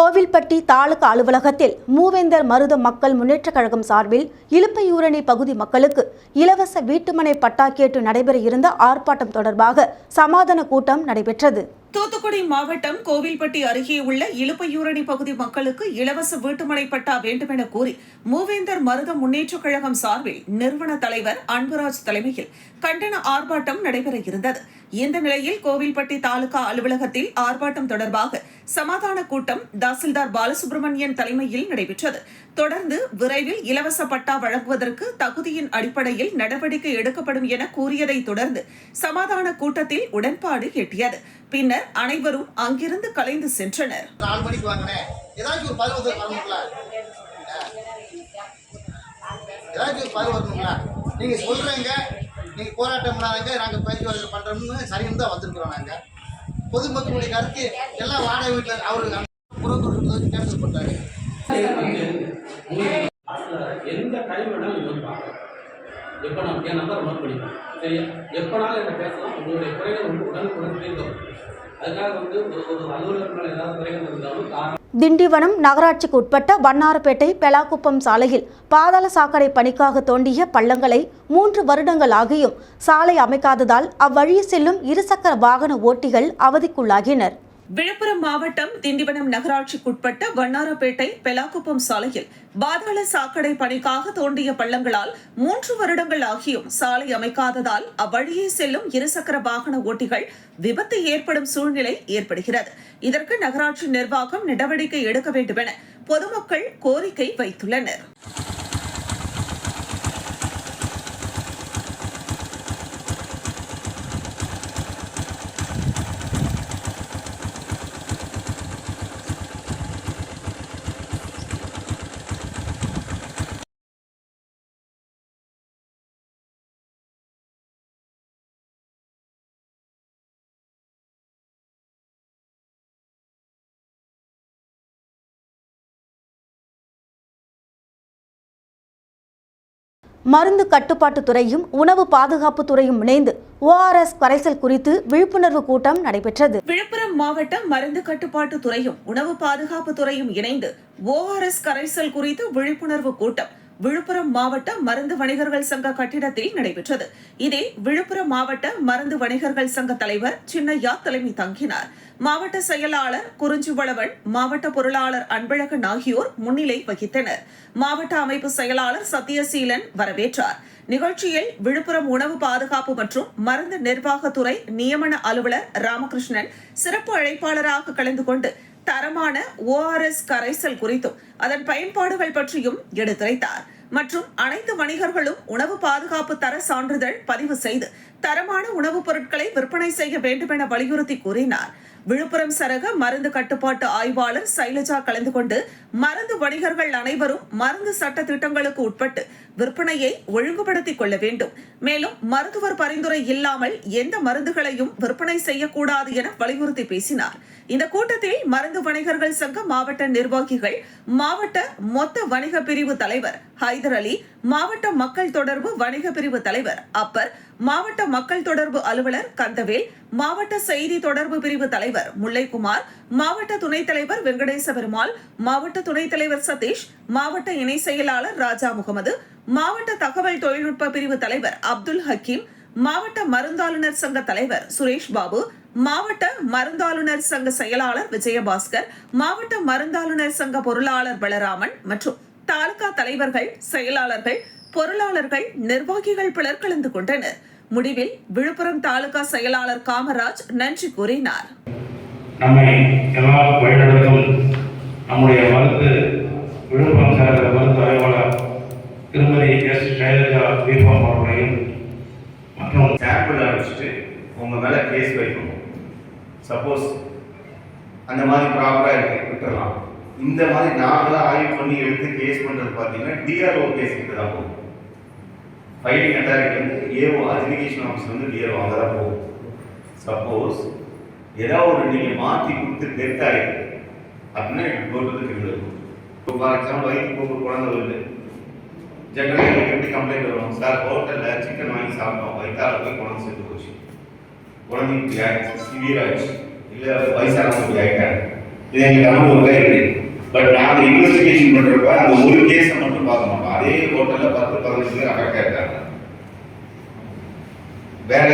கோவில்பட்டி தாலுகா அலுவலகத்தில் மூவேந்தர் மருத மக்கள் முன்னேற்றக் கழகம் சார்பில் இலுப்பையூரணி பகுதி மக்களுக்கு இலவச வீட்டுமனை பட்டா கேட்டு நடைபெற இருந்த ஆர்ப்பாட்டம் தொடர்பாக சமாதான கூட்டம் நடைபெற்றது. தூத்துக்குடி மாவட்டம் கோவில்பட்டி அருகே உள்ள இலுப்பையூரணி பகுதி மக்களுக்கு இலவச வீட்டுமனை பட்டா வேண்டுமென கூறி மூவேந்தர் மருத முன்னேற்றக் கழகம் சார்பில் நிறுவன தலைவர் அன்புராஜ் தலைமையில் கண்டன ஆர்ப்பாட்டம் நடைபெற இருந்தது. இந்த நிலையில் கோவில்பட்டி தாலுகா அலுவலகத்தில் ஆர்ப்பாட்டம் தொடர்பாக சமாதான கூட்டம் தாசில்தார் பாலசுப்ரமணியன் தலைமையில் நடைபெற்றது. தொடர்ந்து விரைவில் இலவச பட்டா வழங்குவதற்கு தகுதியின் அடிப்படையில் நடவடிக்கை எடுக்கப்படும் என கூறியதை தொடர்ந்து சமாதான கூட்டத்தில் உடன்பாடு எட்டியது. பின்னர் அனைவரும் அங்கிருந்து கலைந்து சென்றனர். நீங்க சொல்றீங்க. நீங்க போராட்டம் நாங்கள் நாங்க பேச்சுவார்த்தை பண்ணுறோம்னு சரின்னு தான் வந்திருக்கிறோம் நாங்கள் பொதுமக்களுடைய கருத்து எல்லாம் வாடகை வீட்டில் அவரு புறத்தூர் கேன்சல் பண்ணுறாங்க எந்த டைம் வேணாலும் பார்க்கலாம் எப்போ நான் என் நம்பர் நோட் பண்ணிக்கலாம் சரியா? எப்போனாலும் என்ன பேசலாம் உங்களுடைய குறைகள் வந்து உடனுக்குடன் தீர்க்கும் திண்டிவனம் நகராட்சிக்கு உட்பட்ட வண்ணாரப்பேட்டை பெலாக்குப்பம் சாலையில் பாதாள சாக்கடை பணிக்காக தோண்டிய பள்ளங்களை மூன்று வருடங்கள் ஆகியும் சாலை அமைக்காததால் அவ்வழியே செல்லும் இருசக்கர வாகன ஓட்டிகள் அவதிக்குள்ளாகினர். விழுப்புரம் மாவட்டம் திண்டிவனம் நகராட்சிக்குட்பட்ட வண்ணாரப்பேட்டை பெலாக்குப்பம் சாலையில் பாதாள சாக்கடை பணிக்காக தோண்டிய பள்ளங்களால் மூன்று வருடங்கள் ஆகியும் சாலை அமைக்காததால் அவ்வழியே செல்லும் இருசக்கர வாகன ஓட்டிகள் விபத்து ஏற்படும் சூழ்நிலை ஏற்படுகிறது. இதற்கு நகராட்சி நிர்வாகம் நடவடிக்கை எடுக்க வேண்டுமென பொதுமக்கள் கோரிக்கை வைத்துள்ளனர். மருந்து கட்டுப்பாட்டுத் துறையும் உணவு பாதுகாப்பு துறையும் இணைந்து ஓஆர்எஸ் கரைசல் குறித்து விழிப்புணர்வு கூட்டம் நடைபெற்றது. விழுப்புரம் மாவட்டம் மருந்து கட்டுப்பாட்டு துறையும் உணவு பாதுகாப்பு துறையும் இணைந்து ஓஆர்எஸ் கரைசல் குறித்து விழிப்புணர்வு கூட்டம் விழுப்புரம் மாவட்ட மருந்து வணிகர்கள் சங்க கட்டிடத்தில் நடைபெற்றது. இதில் விழுப்புரம் மாவட்ட மருந்து வணிகர்கள் சங்க தலைவர் சின்னையா தலைமை தங்கினார். மாவட்ட செயலாளர் குறிஞ்சிவளவன் மாவட்ட பொருளாளர் அன்பழகன் ஆகியோர் முன்னிலை வகித்தனர். மாவட்ட அமைப்பு செயலாளர் சத்யசீலன் வரவேற்றார். நிகழ்ச்சியில் விழுப்புரம் உணவு பாதுகாப்பு மற்றும் மருந்து நிர்வாகத்துறை நியமன அலுவலர் ராமகிருஷ்ணன் சிறப்பு அழைப்பாளராக கலந்து கொண்டு தரமான ஓஆர்எஸ் கரைசல் குறித்தும் அதன் பயன்பாடுகள் பற்றியும் எடுத்துரைத்தார். மற்றும் அனைத்து வணிகர்களும் உணவு பாதுகாப்பு தர சான்றிதழ் பதிவு செய்து தரமான உணவுப் பொருட்களை விற்பனை செய்ய வேண்டும் என வலியுறுத்தி கூறினார். விழுப்புரம் சரக மருந்து கட்டுப்பாட்டு ஆய்வாளர் சைலஜா கலந்து கொண்டு மருந்து வணிகர்கள் அனைவரும் மருந்து சட்ட திட்டங்களுக்கு உட்பட்டு விற்பனையை ஒழுங்குபடுத்திக் கொள்ள வேண்டும். மேலும் மருத்துவர் பரிந்துரை இல்லாமல் எந்த மருந்துகளையும் விற்பனை செய்யக்கூடாது என வலியுறுத்தி பேசினார். இந்த கூட்டத்தில் மருந்து வணிகர்கள் சங்க மாவட்ட நிர்வாகிகள் மாவட்ட மொத்த வணிக பிரிவு தலைவர் ஹைதர் அலி மாவட்ட மக்கள் தொடர்பு வணிக பிரிவு தலைவர் அப்பர் மாவட்ட மக்கள் தொடர்பு அலுவலர் கந்தவேல் மாவட்ட செய்தி தொடர்பு பிரிவு தலைவர் தலைவர் முல்லைக்குமார் மாவட்ட துணைத் தலைவர் வெங்கடேச பெருமாள் மாவட்ட துணைத் தலைவர் சதீஷ் மாவட்ட இணை செயலாளர் ராஜா முகமது மாவட்ட தகவல் தொழில்நுட்ப பிரிவு தலைவர் அப்துல் ஹக்கீம் மாவட்ட மருந்தாளுநர் சங்க தலைவர் சுரேஷ் பாபு மாவட்ட மருந்தாளுநர் சங்க செயலாளர் விஜயபாஸ்கர் மாவட்ட மருந்தாளுநர் சங்க பொருளாளர் பலராமன் மற்றும் தாலுகா தலைவர்கள் செயலாளர்கள் பொருளாளர்கள் நிர்வாகிகள் பலர் கலந்து கொண்டனர். முடிவில் விழுப்புரம் தாலுகா செயலாளர் காமராஜ் நன்றி கூறினார். நம்மை எல்லாம் வழிநடத்தும் நம்முடைய மருத்து விழுப்புரம் சேர்ந்த மருத்துவ ஆய்வாளர் திருமதி எஸ். ஜெயலலிதா தீபம் அவர்களையும் மற்றும் சாம்பிள் அழைச்சிட்டு உங்கள் மேலே கேஸ் வைக்கணும். சப்போஸ் அந்த மாதிரி ப்ராப்பராக இருக்கு விட்டுறலாம். இந்த மாதிரி நாங்களாக ஆய்வு பண்ணி எடுத்து கேஸ் பண்ணுறது பார்த்தீங்கன்னா டிஆர்ஓ கேஸ் கிட்ட தான் போகும். ஃபைலிங் அத்தாரிட்டி வந்து ஏஓ அஜினிகேஷன் ஆஃபீஸ் வந்து டிஆர்ஓ அங்கே தான் போகும். சப்போஸ் ஏதாவது ஒரு நீங்கள் மாற்றி கொடுத்து டெத் ஆகிருக்கு அப்படின்னா போட்டதுக்கு கிரிமினல் இப்போ ஃபார் எக்ஸாம்பிள் வயிற்று போக்கு குழந்தை வருது. ஜெனரலாக எனக்கு எப்படி கம்ப்ளைண்ட் வரும்? சார் ஹோட்டலில் சிக்கன் வாங்கி சாப்பிட்டோம். வயிற்றால போய் குழந்தை சேர்த்து போச்சு. குழந்தைக்கு சிவியர் ஆயிடுச்சு. இல்லை வயசான இப்படி ஆகிட்டாங்க இது எங்களுக்கு அனுபவம் இருக்கு பட் நாங்கள் இன்வெஸ்டிகேஷன் பண்ணுறப்ப அந்த ஒரு கேஸை மட்டும் பார்க்க மாட்டோம். அதே ஹோட்டல்ல பத்து பதினஞ்சு பேர் அட்டாக் ஆகிட்டாங்க வேற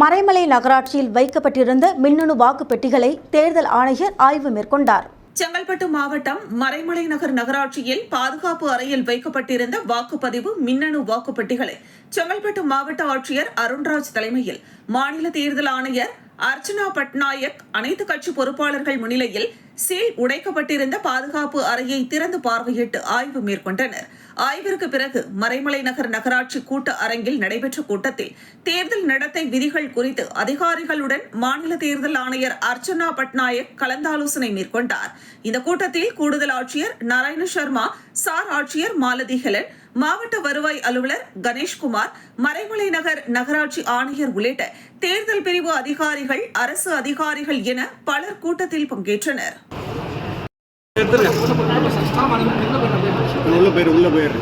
மறைமலை நகராட்சியில் வைக்கப்பட்டிருந்த மின்னணு வாக்கு பெட்டிகளை தேர்தல் ஆணையர் ஆய்வு மேற்கொண்டார். செங்கல்பட்டு மாவட்டம் மறைமலை நகர் நகராட்சியில் பாதுகாப்பு அறையில் வைக்கப்பட்டிருந்த வாக்குப்பதிவு மின்னணு வாக்குப்பெட்டிகளை செங்கல்பட்டு மாவட்ட ஆட்சியர் அருண்ராஜ் தலைமையில் மாநில தேர்தல் ஆணையர் அர்ச்சனா பட்நாயக் அனைத்து கட்சி பொறுப்பாளர்கள் முன்னிலையில் சீல் உடைக்கப்பட்டிருந்த பாதுகாப்பு அறையை திறந்து பார்வையிட்டு ஆய்வு மேற்கொண்டனர். ஆய்விற்கு பிறகு மறைமலை நகர் நகராட்சி கூட்ட அரங்கில் நடைபெற்ற கூட்டத்தில் தேர்தல் நடத்தை விதிகள் குறித்து அதிகாரிகளுடன் மாநில தேர்தல் ஆணையர் அர்ச்சனா பட்நாயக் கலந்தாலோசனை மேற்கொண்டார். இந்த கூட்டத்தில் கூடுதல் ஆட்சியர் நாராயண சர்மா சார் ஆட்சியர் மாலதி ஹெலன் மாவட்ட வருவாய் அலுவலர் கணேஷ்குமார் மறைமலை நகர் நகராட்சி ஆணையர் உள்ளிட்ட தேர்தல் பிரிவு அதிகாரிகள் அரசு அதிகாரிகள் என பலர் கூட்டத்தில் பங்கேற்றனர். உள்ள போயிரு உள்ள போயிரு.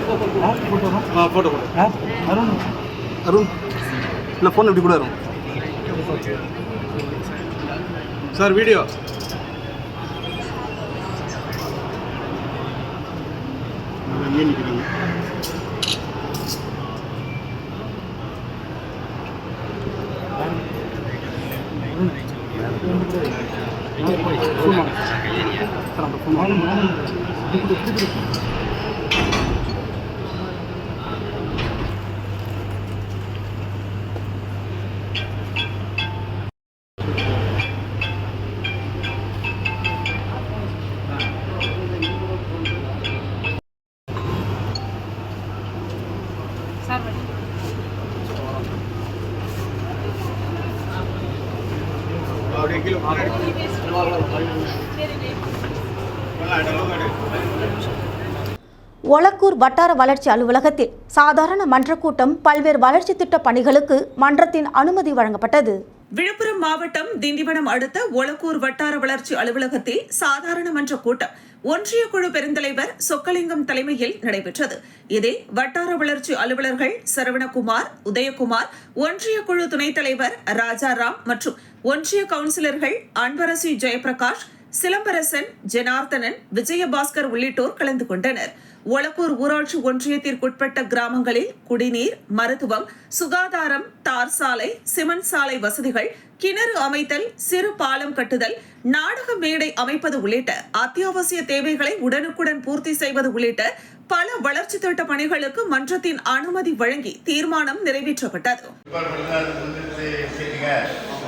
இல்லை ஃபோன் அப்படியே கீழே ஒலக்கூர் வட்டார வளர்ச்சி அலுவலகத்தில் சாதாரண மன்ற கூட்டம் பல்வேறு வளர்ச்சி திட்ட பணிகளுக்கு மன்றத்தின் அனுமதி வழங்கப்பட்டது. விழுப்புரம் மாவட்டம் திண்டிவனம் அடுத்த ஒலக்கூர் வட்டார வளர்ச்சி அலுவலகத்தில் சாதாரண மன்ற கூட்டம் ஒன்றிய குழு பெருந்தலைவர் சொக்கலிங்கம் தலைமையில் நடைபெற்றது. இதில் வட்டார வளர்ச்சி அலுவலர்கள் சரவணகுமார் உதயகுமார் ஒன்றிய குழு துணைத் தலைவர் ராஜாராம் மற்றும் ஒன்றிய கவுன்சிலர்கள் அன்பரசி ஜெயபிரகாஷ் சிலம்பரசன் ஜனார்த்தனன் விஜயபாஸ்கர் உள்ளிட்டோர் கலந்து கொண்டனர். ஒலக்கூர் ஊராட்சி ஒன்றியத்திற்குட்பட்ட கிராமங்களில் குடிநீர் மருத்துவம் சுகாதாரம் தார் சாலை சிமெண்ட் சாலை வசதிகள் கிணறு அமைத்தல் சிறு பாலம் கட்டுதல் நாடக மேடை அமைப்பது உள்ளிட்ட அத்தியாவசிய தேவைகளை உடனுக்குடன் பூர்த்தி செய்வது உள்ளிட்ட பல வளர்ச்சி திட்ட பணிகளுக்கு மன்றத்தின் அனுமதி வழங்கி தீர்மானம் நிறைவேற்றப்பட்டது.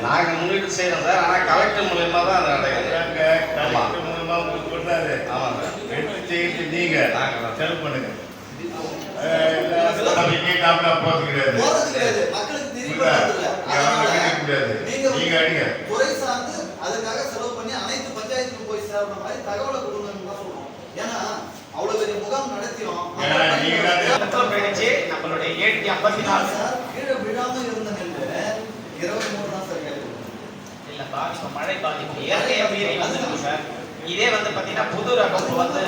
நாங்க முன்னிட்டு செய்யறோம் சார். ஆனா கலெக்டர் மூலியமா தான் அது நடக்குது ஆமா. ஆமாம் சார். எடுத்து செய்யிட்டு நீங்க. நாங்க தான். செலவு பண்ணுங்க. அதுக்காக செலவு பண்ணி அனைத்து பஞ்சாயத்துக்கும் போய் சேர்ற மாதிரி தகவலை கொடுங்கன்னு தான் சொல்றோம். ஏன்னா அவ்வளவு பெரிய முகாம் போயிடுச்சு நம்மளுடைய ஏடி ஐம்பத்தி நாலு சார் கீழே விழாம இருந்த நெல்லு இருபத்தி மூணு தான் சார் கிடைக்கும் இல்லப்பா மழை பாதிப்பு இயற்கையை மீறி வந்துருக்கு சார். இதே வந்து பாத்தீங்கன்னா புது ரகம் வந்து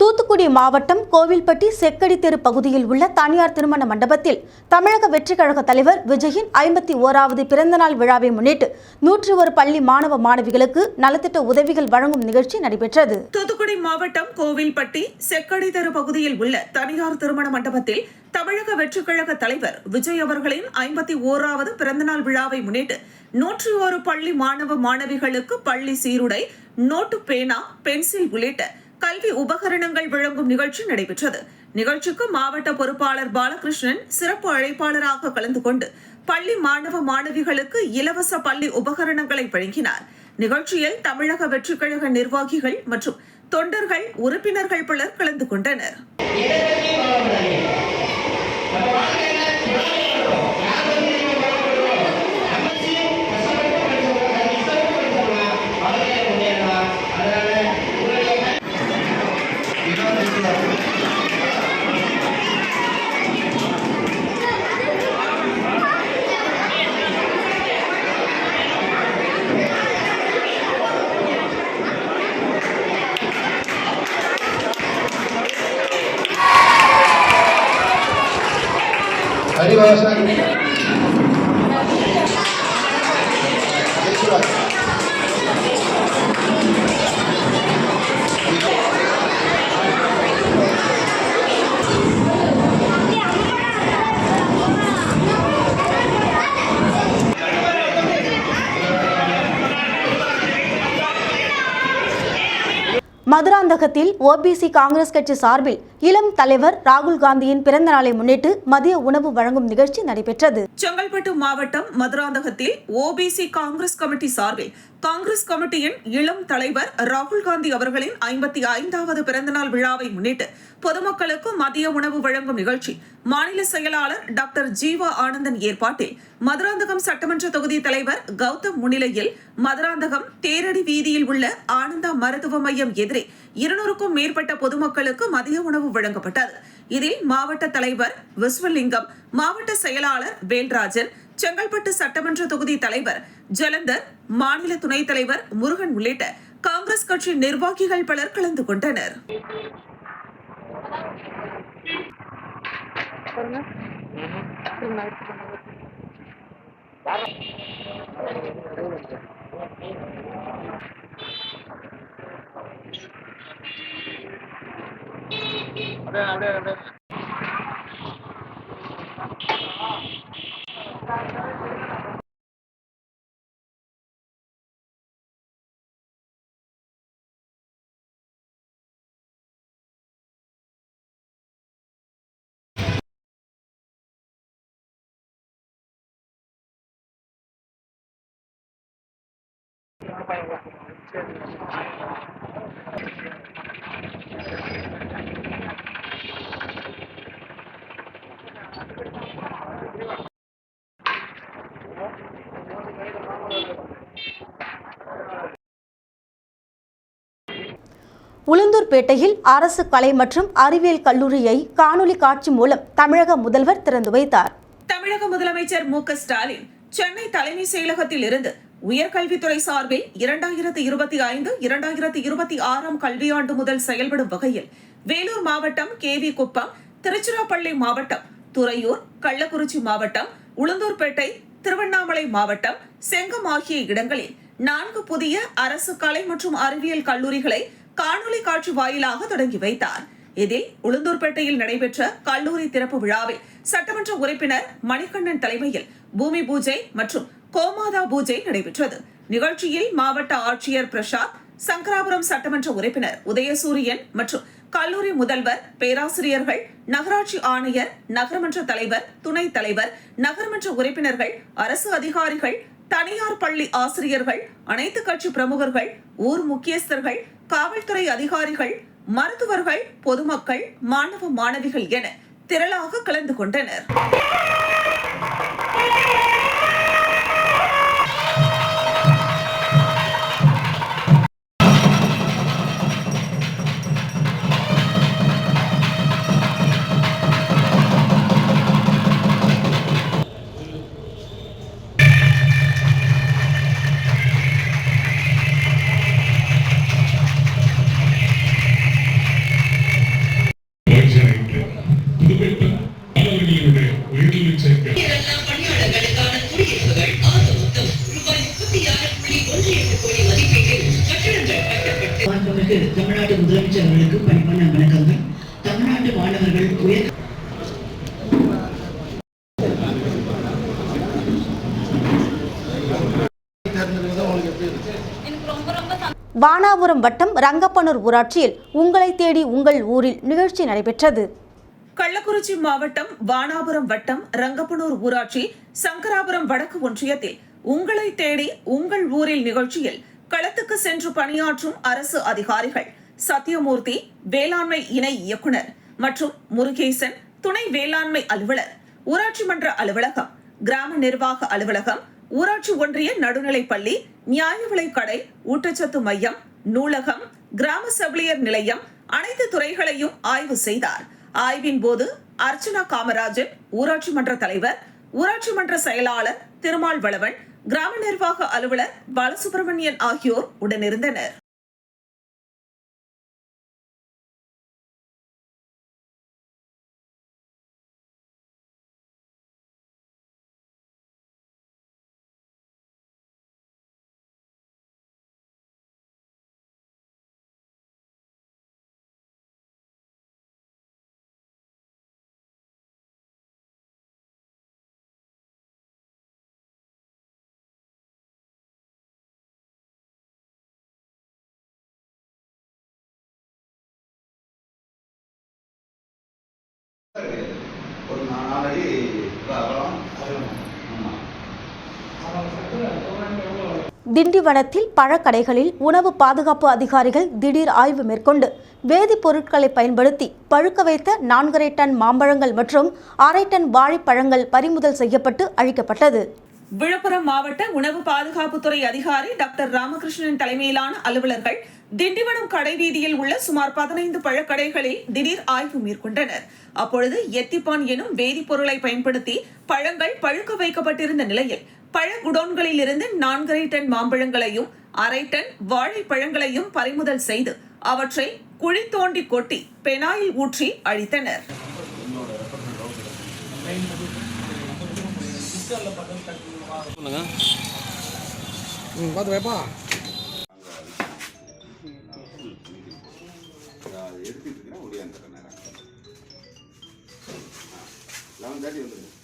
தூத்துக்குடி மாவட்டம் கோவில்பட்டி செக்கடி தெரு பகுதியில் உள்ள தனியார் திருமண மண்டபத்தில் தமிழக வெற்றிக் கழக தலைவர் விஜயின் ஐம்பத்தி ஓராவது பிறந்தநாள் விழாவை முன்னிட்டு நூற்றி ஒரு பள்ளி மாணவ மாணவிகளுக்கு நலத்திட்ட உதவிகள் வழங்கும் நிகழ்ச்சி நடைபெற்றது. தூத்துக்குடி மாவட்டம் கோவில்பட்டி செக்கடி தெரு பகுதியில் உள்ள தனியார் திருமண மண்டபத்தில் தமிழக வெற்றிக் கழக தலைவர் விஜய் அவர்களின் ஐம்பத்தி ஓராவது பிறந்தநாள் விழாவை முன்னிட்டு நூற்றி ஒரு பள்ளி மாணவ மாணவிகளுக்கு பள்ளி சீருடை நோட்டு பேனா பென்சில் உள்ளிட்ட கல்வி உபகரணங்கள் வழங்கும் நிகழ்ச்சி நடைபெற்றது. நிகழ்ச்சிக்கு மாவட்ட பொறுப்பாளர் பாலகிருஷ்ணன் சிறப்பு அழைப்பாளராக கலந்து கொண்டு பள்ளி மாணவ மாணவிகளுக்கு இலவச பள்ளி உபகரணங்களை வழங்கினார். நிகழ்ச்சியில் தமிழக வெற்றிக் கழக நிர்வாகிகள் மற்றும் தொண்டர்கள் உறுப்பினர்கள் பலர் கலந்து கொண்டனர். రాశారు மதுராந்தகத்தில் ஓபிசி காங்கிரஸ் கட்சி சார்பில் இளம் தலைவர் ராகுல் காந்தியின் பிறந்த நாளை முன்னிட்டு மதிய உணவு வழங்கும் நிகழ்ச்சி நடைபெற்றது. செங்கல்பட்டு மாவட்டம் மதுராந்தகத்தில் ஓபிசி காங்கிரஸ் கமிட்டி சார்பில் காங்கிரஸ் கமிட்டியின் இளம் தலைவர் ராகுல் காந்தி அவர்களின் ஐம்பத்தி ஐந்தாவது பிறந்தநாள் விழாவை முன்னிட்டு பொதுமக்களுக்கு மதிய உணவு வழங்கும் நிகழ்ச்சி மாநில செயலாளர் டாக்டர் ஜீவா ஆனந்தன் ஏற்பாட்டில். மதுராந்தகம் சட்டமன்ற தொகுதி தலைவர் கௌதம் முன்னிலையில் மதுராந்தகம் தேரடி வீதியில் உள்ள ஆனந்தா மருத்துவ மையம் எதிரே இருநூறுக்கும் மேற்பட்ட பொதுமக்களுக்கு மதிய உணவு வழங்கப்பட்டது. இதில் மாவட்ட தலைவர் விஸ்வலிங்கம் மாவட்ட செயலாளர் வேல்ராஜன் செங்கல்பட்டு சட்டமன்ற தொகுதி தலைவர் ஜலந்தர் மாநில துணைத் தலைவர் முருகன் உள்ளிட்ட காங்கிரஸ் கட்சி நிர்வாகிகள் பலர் கலந்து கொண்டனர். ไปวัดเช่น உளுந்தூர்பேட்டையில் அரசு கலை மற்றும் அறிவியல் கல்லூரியை காணொலி காட்சி மூலம் தமிழக முதல்வர் திறந்து வைத்தார். தமிழக முதலமைச்சர் மு ஸ்டாலின் சென்னை தலைமை செயலகத்தில் இருந்து உயர்கல்வித்துறை சார்பில் இரண்டாயிரத்தி இருபத்தி ஐந்து இரண்டாயிரத்தி இருபத்தி ஆறாம் கல்வியாண்டு முதல் செயல்படும் வகையில் வேலூர் மாவட்டம் கேவி குப்பம் திருச்சிராப்பள்ளி மாவட்டம் துறையூர் கள்ளக்குறிச்சி மாவட்டம் உளுந்தூர்பேட்டை திருவண்ணாமலை மாவட்டம் செங்கம் ஆகிய இடங்களில் நான்கு புதிய அரசு கலை மற்றும் அறிவியல் கல்லூரிகளை காணொலி காட்சி வாயிலாக தொடங்கி வைத்தார். இதில் உளுந்தூர்பேட்டையில் நடைபெற்ற கல்லூரி திறப்பு விழாவில் சட்டமன்ற உறுப்பினர் மணிகண்ணன் தலைமையில் பூமி பூஜை மற்றும் கோமாதா பூஜை நடைபெற்றது. நிகழ்ச்சியில் மாவட்ட ஆட்சியர் பிரசாத் சங்கராபுரம் சட்டமன்ற உறுப்பினர் உதயசூரியன் மற்றும் கல்லூரி முதல்வர் பேராசிரியர்கள் நகராட்சி ஆணையர் நகரமன்ற தலைவர் துணைத் தலைவர் நகரமன்ற உறுப்பினர்கள் அரசு அதிகாரிகள் தனியார் பள்ளி ஆசிரியர்கள் அனைத்து கட்சி பிரமுகர்கள் ஊர் முக்கியஸ்தர்கள் காவல்துறை அதிகாரிகள் மருத்துவர்கள் பொதுமக்கள் மாணவ மாணவிகள் என திரளாக கலந்து கொண்டனர். கட்டப்பட்டு மாண்புமிகு தமிழ்நாடு முதலமைச்சர் அவர்களுக்கு பணிவான வணக்கங்கள். தமிழ்நாட்டு மாணவர்கள் உயர் வானாபுரம் வட்டம் ரங்கப்பனூர் ஊராட்சியில் உங்களை தேடி உங்கள் ஊரில் நிகழ்ச்சி நடைபெற்றது. கள்ளக்குறிச்சி மாவட்டம் வானாபுரம் வட்டம் ரங்கப்பனூர் ஊராட்சி சங்கராபுரம் வடக்கு ஒன்றியத்தில் உங்களை தேடி உங்கள் ஊரில் நிகழ்ச்சியில் களத்துக்கு சென்று பணியாற்றும் அரசு அதிகாரிகள் சத்தியமூர்த்தி வேளாண்மை இணை இயக்குனர் மற்றும் முருகேசன் துணை வேளாண்மை அலுவலர் ஊராட்சி மன்ற அலுவலகம் கிராம நிர்வாக அலுவலகம் ஊராட்சி ஒன்றிய நடுநிலைப்பள்ளி நியாய விலைக்கடை ஊட்டச்சத்து மையம் நூலகம் கிராம செவிலியர் நிலையம் அனைத்து துறைகளையும் ஆய்வு செய்தார். ஆய்வின் போது அர்ச்சனா காமராஜன் ஊராட்சி மன்ற தலைவர் ஊராட்சி மன்ற செயலாளர் திருமால் வளவன் கிராம நிர்வாக அலுவலர் பாலசுப்ரமணியன் ஆகியோர் உடனிருந்தனர். ஒரு நாலடி திண்டிவனத்தில் பழக்கடைகளில் உணவு பாதுகாப்பு அதிகாரிகள் திடீர் ஆய்வு மேற்கொண்டு வேதிப்பொருட்களை பயன்படுத்தி பழுக்க வைத்த நான்கரை டன் மாம்பழங்கள் மற்றும் அரை டன் வாழைப்பழங்கள் பறிமுதல் செய்யப்பட்டு அழிக்கப்பட்டது. விழுப்புரம் மாவட்ட உணவு பாதுகாப்புத்துறை அதிகாரி டாக்டர் ராமகிருஷ்ணன் தலைமையிலான அலுவலர்கள் திண்டிவனம் கடைவீதியில் உள்ள சுமார் பதினைந்து பழக்கடைகளில் திடீர் ஆய்வு மேற்கொண்டனர். அப்பொழுது எத்திப்பான் எனும் வேதிப்பொருளை பயன்படுத்தி பழங்கள் பழுக்க வைக்கப்பட்டிருந்த நிலையில் பழ குடோன்களில் இருந்து நான்கரை டன் மாம்பழங்களையும் அரை டன் வாழைப்பழங்களையும் பறிமுதல் செய்து அவற்றை குழி தோண்டி கொட்டி பெனாயில் ஊற்றி அழித்தனர். பார்த்து வைப்பா. லெவன் தேர்ட்டி வந்துடுங்க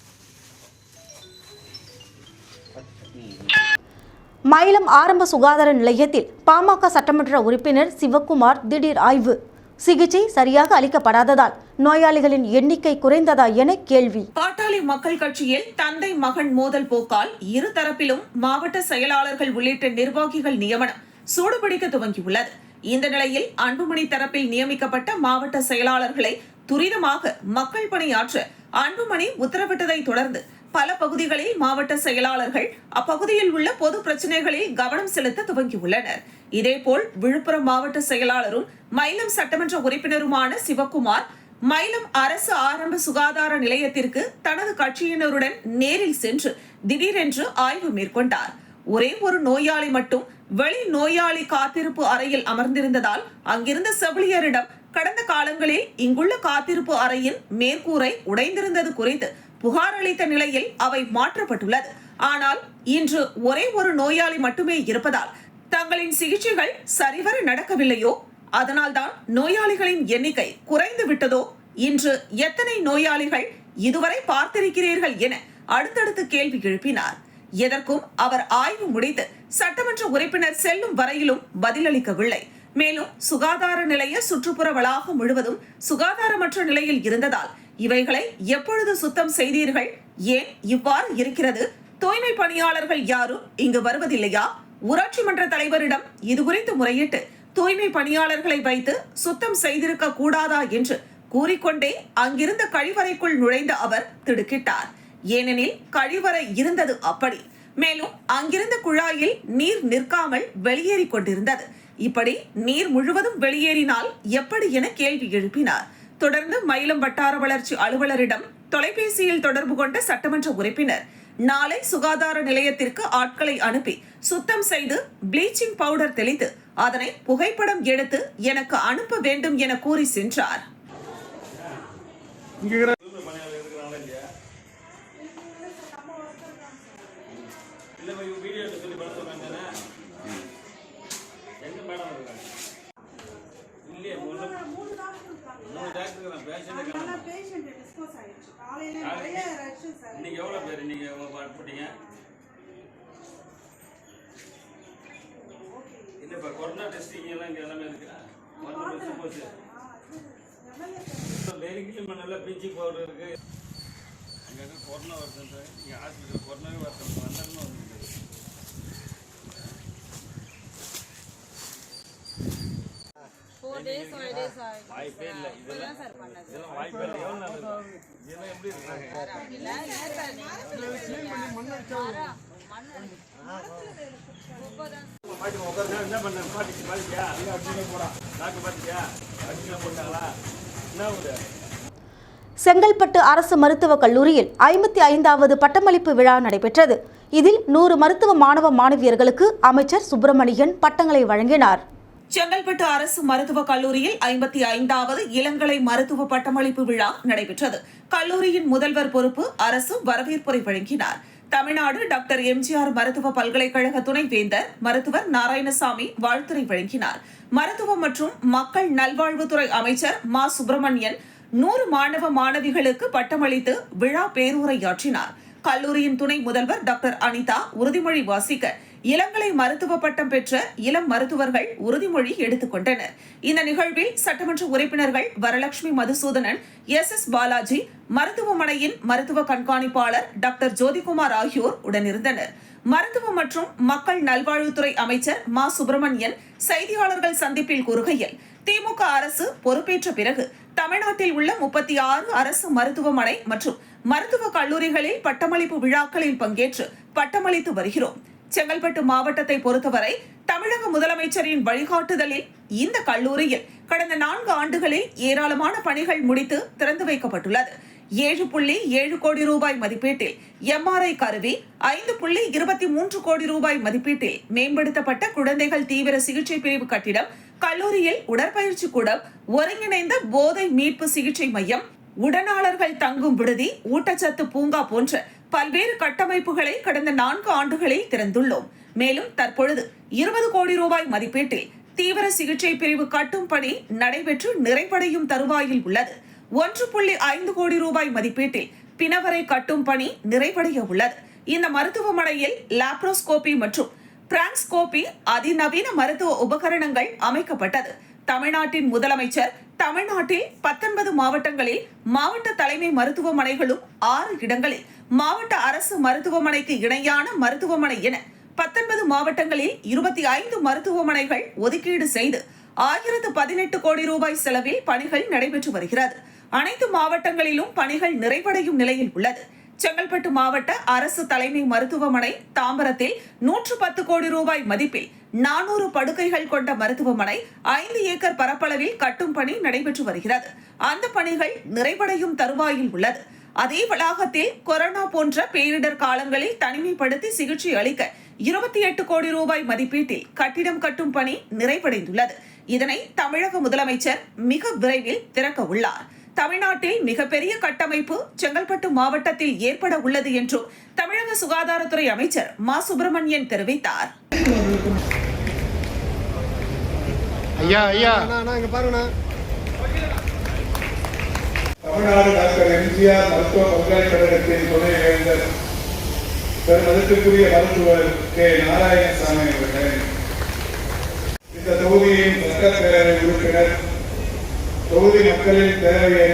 மயிலம் ஆரம்ப சுகாதார நிலையத்தில் பாமக சட்டமன்ற உறுப்பினர் சிவக்குமார் திடீர் ஆய்வு. சிகிச்சை சரியாக அளிக்கப்படாததால் நோயாளிகளின் எண்ணிக்கை குறைந்ததா என கேள்வி. பாட்டாளி மக்கள் கட்சியில் தந்தை மகன் மோதல் போக்கால் இரு தரப்பிலும் மாவட்ட செயலாளர்கள் உள்ளிட்ட நிர்வாகிகள் நியமனம் சூடுபிடிக்க துவங்கியுள்ளது. இந்த நிலையில் அன்புமணி தரப்பில் நியமிக்கப்பட்ட மாவட்ட செயலாளர்களை துரிதமாக மக்கள் பணியாற்ற அன்புமணி உத்தரவிட்டதை தொடர்ந்து பல பகுதிகளில் மாவட்ட செயலாளர்கள் அப்பகுதியில் உள்ள பொது பிரச்சனைகளில் கவனம் செலுத்த துவங்கியுள்ளனர். இதேபோல் விழுப்புரம் மாவட்ட செயலாளரும் மயிலம் சட்டமன்ற உறுப்பினருமான சிவக்குமார் மயிலம் அரசு ஆரம்ப சுகாதார நிலையத்திற்கு தனது கட்சியினருடன் நேரில் சென்று திடீரென்று ஆய்வு மேற்கொண்டார். ஒரே ஒரு நோயாளி மட்டும் வெளி நோயாளி காத்திருப்பு அறையில் அமர்ந்திருந்ததால் அங்கிருந்த செவிலியரிடம் கடந்த காலங்களில் இங்குள்ள காத்திருப்பு அறையின் மேற்கூரை உடைந்திருந்தது குறித்து புகார் அளித்த நிலையில் அவை மாற்றப்பட்டுள்ளது. ஆனால் இன்று ஒரே ஒரு நோயாளி மட்டுமே இருப்பதால் தங்களின் சிகிச்சைகள் சரிவர நடக்கவில்லையோ? அதனால்தான் நோயாளிகளின் எண்ணிக்கை குறைந்து விட்டதோ? இன்று எத்தனை நோயாளிகள் இதுவரை பார்த்திருக்கிறீர்கள் என அடுத்தடுத்து கேள்வி எழுப்பினார். எதற்கும் அவர் ஆய்வு முடித்து சட்டமன்ற உறுப்பினர் செல்லும் வரையிலும் பதிலளிக்கவில்லை. மேலும் சுகாதார நிலைய சுற்றுப்புற வளாகம் முழுவதும் சுகாதாரமற்ற நிலையில் இருந்ததால் இவைகளை எப்பொழுது சுத்தம் செய்தீர்கள்? ஏன் இவ்வாறு இருக்கிறது? தூய்மை பணியாளர்கள் யாரும் இங்கு வருவதில்லையா? ஊராட்சி மன்ற தலைவரிடம் இதுகுறித்து முறையிட்டு தூய்மை பணியாளர்களை வைத்து சுத்தம் செய்திருக்க கூடாதா என்று கூறிக்கொண்டே அங்கிருந்த கழிவறைக்குள் நுழைந்த அவர் திடுக்கிட்டார். ஏனெனில் கழிவறை இருந்தது அப்படி. மேலும் அங்கிருந்த குழாயில் நீர் நிற்காமல் வெளியேறிக் கொண்டிருந்தது. இப்படி நீர் முழுவதும் வெளியேறினால் எப்படி என கேள்வி எழுப்பினார். தொடர்ந்து மயிலம் வட்டார வளர்ச்சி அலுவலரிடம் தொலைபேசியில் தொடர்பு கொண்ட சட்டமன்ற உறுப்பினர் நாளை சுகாதார நிலையத்திற்கு ஆட்களை அனுப்பி சுத்தம் செய்து ப்ளீச்சிங் பவுடர் தெளித்து அதனை புகைப்படம் எடுத்து எனக்கு அனுப்ப வேண்டும் என கூறி சென்றார். இங்கே இருக்கிற இன்னைக்கு எவ்வளோ பேர் இன்னைக்கு இல்லை இப்போ கொரோனா டெஸ்டிங் எல்லாம் இங்கே எல்லாமே இருக்கா? கொரோனா போச்சு. நல்லா ப்ளீச்சிங் பவுடர் இருக்கு. கொரோனா வருதுன்ற இங்கே ஹாஸ்பிட்டல் கொரோனாவே வருது வந்தாலும் வந்துருக்கு வாய்ப்பே இல்லை. இதெல்லாம் இதெல்லாம் வாய்ப்பே இல்லை. எவ்வளோ இருக்கும் இதெல்லாம் எப்படி என்ன பண்ண பாட்டிச்சு டாக்டர் பாத்தியா? அடிக்கலாம் போட்டாங்களா என்ன ஆகுது செங்கல்பட்டு அரசு மருத்துவக் கல்லூரியில் ஐம்பத்தி ஐந்தாவது பட்டமளிப்பு விழா நடைபெற்றது. இதில் நூறு மருத்துவ மாணவ மாணவியர்களுக்கு அமைச்சர் சுப்பிரமணியன் பட்டங்களை வழங்கினார். செங்கல்பட்டு அரசு மருத்துவக் கல்லூரியில் ஐம்பத்தி ஐந்தாவது இளங்கலை மருத்துவ பட்டமளிப்பு விழா நடைபெற்றது. கல்லூரியின் முதல்வர் பொறுப்பு அரசு வரவேற்புரை வழங்கினார். தமிழ்நாடு டாக்டர் எம்ஜிஆர் மருத்துவ பல்கலைக்கழக துணைவேந்தர் மருத்துவர் நாராயணசாமி வாழ்த்துரை வழங்கினார். மருத்துவம் மற்றும் மக்கள் நல்வாழ்வுத்துறை அமைச்சர் மா. சுப்பிரமணியன் நூறு மாணவ மாணவிகளுக்கு பட்டமளித்து விழா பேருரையாற்றினார். கல்லூரியின் துணை முதல்வர் டாக்டர் அனிதா உறுதிமொழி வாசிக்க இளங்கலை மருத்துவ பட்டம் பெற்ற இளம் மருத்துவர்கள் உறுதிமொழி எடுத்துக்கொண்டனர் இந்த நிகழ்வில் சட்டமன்ற உறுப்பினர்கள் வரலட்சுமி மதுசூதனன் எஸ் எஸ் பாலாஜி மருத்துவமனையின் மருத்துவ கண்காணிப்பாளர் டாக்டர் ஜோதிகுமார் ஆகியோர் உடனிருந்தனர். மருத்துவ மற்றும் மக்கள் நல்வாழ்வுத்துறை அமைச்சர் மா சுப்பிரமணியன் செய்தியாளர்கள் சந்திப்பில் கூறுகையில் திமுக அரசு பொறுப்பேற்ற பிறகு தமிழ்நாட்டில் உள்ள முப்பத்தி ஆறு அரசு மருத்துவமனை மற்றும் மருத்துவக் கல்லூரிகளில் பட்டமளிப்பு விழாக்களில் பங்கேற்று பட்டமளித்து வருகிறோம். செங்கல்பட்டு மாவட்டத்தை பொறுத்தவரை தமிழக முதலமைச்சரின் வழிகாட்டுதலில் இந்த கல்லூரியில் கடந்த நான்கு ஆண்டுகளில் ஏராளமான பணிகள் முடித்து திறந்து வைக்கப்பட்டுள்ளது. ஏழு புள்ளி ஏழு கோடி ரூபாய் மதிப்பீட்டில். எம்ஆர்ஐ கருவி ஐந்து புள்ளி இருபத்தி மூன்று கோடி ரூபாய் மதிப்பீட்டில் மேம்படுத்தப்பட்ட குழந்தைகள் தீவிர சிகிச்சை பிரிவு கட்டிடம் கல்லூரியில் உடற்பயிற்சி கூடம் ஒருங்கிணைந்த போதை மீட்பு சிகிச்சை மையம் உடனாளர்கள் தங்கும் விடுதி ஊட்டச்சத்து பூங்கா போன்ற பல்வேறு கட்டமைப்புகளை கடந்த நான்கு ஆண்டுகளில் திறந்துள்ளோம். மேலும் தற்பொழுது இருபது கோடி ரூபாய் மதிப்பீட்டில் தீவிர சிகிச்சை பிரிவு கட்டும் பணி நடைபெற்று நிறைவடையும் தருவாயில் உள்ளது. ஒன்று புள்ளி ஐந்து கோடி ரூபாய் மதிப்பீட்டில் பிணவரை கட்டும் பணி நிறைவடைய உள்ளது. இந்த மருத்துவமனையில் லாப்ரோஸ்கோபி மற்றும் பிரான்ஸ்கோபி அதிநவீன மருத்துவ உபகரணங்கள் அமைக்கப்பட்டது. தமிழ்நாட்டின் முதலமைச்சர் தமிழ்நாட்டில் பத்தொன்பது மாவட்டங்களில் மாவட்ட தலைமை மருத்துவமனைகளும் ஆறு இடங்களில் மாவட்ட அரசு மருத்துவமனைக்கு இணையான மருத்துவமனை என பத்தொன்பது மாவட்டங்களில் இருபத்தி ஐந்து மருத்துவமனைகள் ஒதுக்கீடு செய்து ஆயிரத்து பதினெட்டு கோடி ரூபாய் செலவில் பணிகள் நடைபெற்று வருகிறது. அனைத்து மாவட்டங்களிலும் பணிகள் நிறைவடையும் நிலையில் உள்ளது. செங்கல்பட்டு மாவட்ட அரசு தலைமை மருத்துவமனை தாம்பரத்தில் நூற்று பத்து கோடி ரூபாய் மதிப்பில் நானூறு படுக்கைகள் கொண்ட மருத்துவமனை ஐந்து ஏக்கர் பரப்பளவில் கட்டும் பணி நடைபெற்று வருகிறது. அந்த பணிகள் நிறைவடையும் தருவாயில் உள்ளது. அதே வளாகத்தில் கொரோனா போன்ற பேரிடர் காலங்களில் தனிமைப்படுத்தி சிகிச்சை அளிக்க இருபத்தி எட்டு கோடி ரூபாய் மதிப்பீட்டில் கட்டிடம் கட்டும் பணி நிறைவடைந்துள்ளது. இதனை தமிழக முதலமைச்சர் மிக விரைவில் திறக்க உள்ளார். தமிழ்நாட்டில் மிகப்பெரிய கட்டமைப்பு செங்கல்பட்டு மாவட்டத்தில் ஏற்பட உள்ளது என்றும் தமிழக சுகாதாரத்துறை அமைச்சர் மா. சுப்பிரமணியன் தெரிவித்தார். ஐயா ஐயா. தமிழ்நாடு டாக்டர் எம்ஜிஆர் மருத்துவ பல்கலைக்கழகத்தின் துணை வேந்தர் பெருமதிப்பிற்குரிய மருத்துவர் கே. நாராயணசாமி அவர்கள். இந்த தொகுதியின் சட்டப்பேரவை உறுப்பினர் தொகுதி மக்களின் தேவையை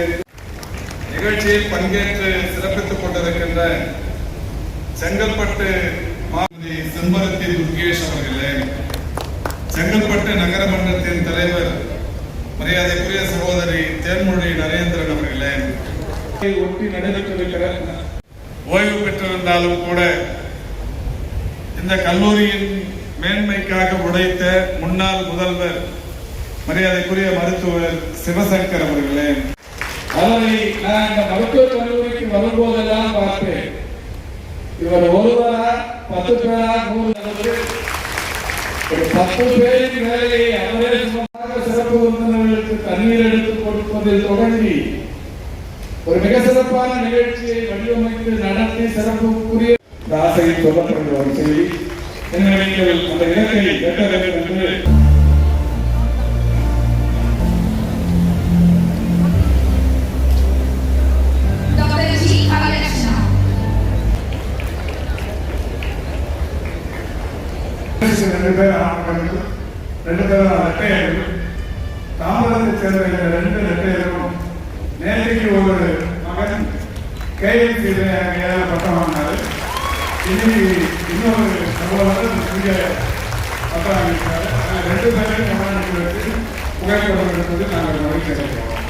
நிகழ்ச்சியில் பங்கேற்று சிறப்பித்துக் கொண்டிருக்கின்ற செங்கல்பட்டு மாவதி செம்பருத்தி துர்கேஷ் அவர்களே செங்கல்பட்டு நகரமன்றத்தின் தலைவர் மரியாதைக்குரிய சகோதரி தேன்மொழி நரேந்திரன் அவர்களே. ஒட்டி நடைபெற்றிருக்கிற ஓய்வு பெற்றிருந்தாலும் கூட இந்த கல்லூரியின் மேன்மைக்காக உழைத்த முன்னாள் முதல்வர் மரியாதைக்குரிய மருத்துவர் சிவசங்கர் அவர்களே அவரை நான் இந்த மருத்துவக் கல்லூரிக்கு வரும்போதெல்லாம் பார்த்தேன். இவர் ஒருவரா பத்து பேரா நூறு ஒரு பத்து பேரின் வேலையை அவரே சுமமாக சிறப்பு விருந்தினர்களுக்கு தண்ணீர் எடுத்து கொடுப்பதில் தொடங்கி ஒரு மிக சிறப்பான நிகழ்ச்சியை வடிவமைத்து நடத்தி சிறப்புக்குரிய இந்த ஆசையை சொல்லப்படுகிற ஒரு செய்தி எனவே நீங்கள் அந்த இலக்கை வெட்ட வேண்டும் என்று ரெண்டு பேர் ஆண்களுக்கு ரெண்டு பேரும் ரெட்டையர்கள் தாமதத்தை சேர்ந்த இந்த ரெண்டு ரெட்டையர்களும் நேற்றைக்கு ஒரு மகன் கேஎம்சி பட்டம் வாங்கினார். இன்னைக்கு இன்னொரு சகோதரர் இங்கே பட்டம் வாங்கியிருக்காரு. ரெண்டு பேரையும் கவனித்து வச்சு புகைப்படம் எடுப்பது நாங்கள் மகிழ்ச்சி அடைகிறோம்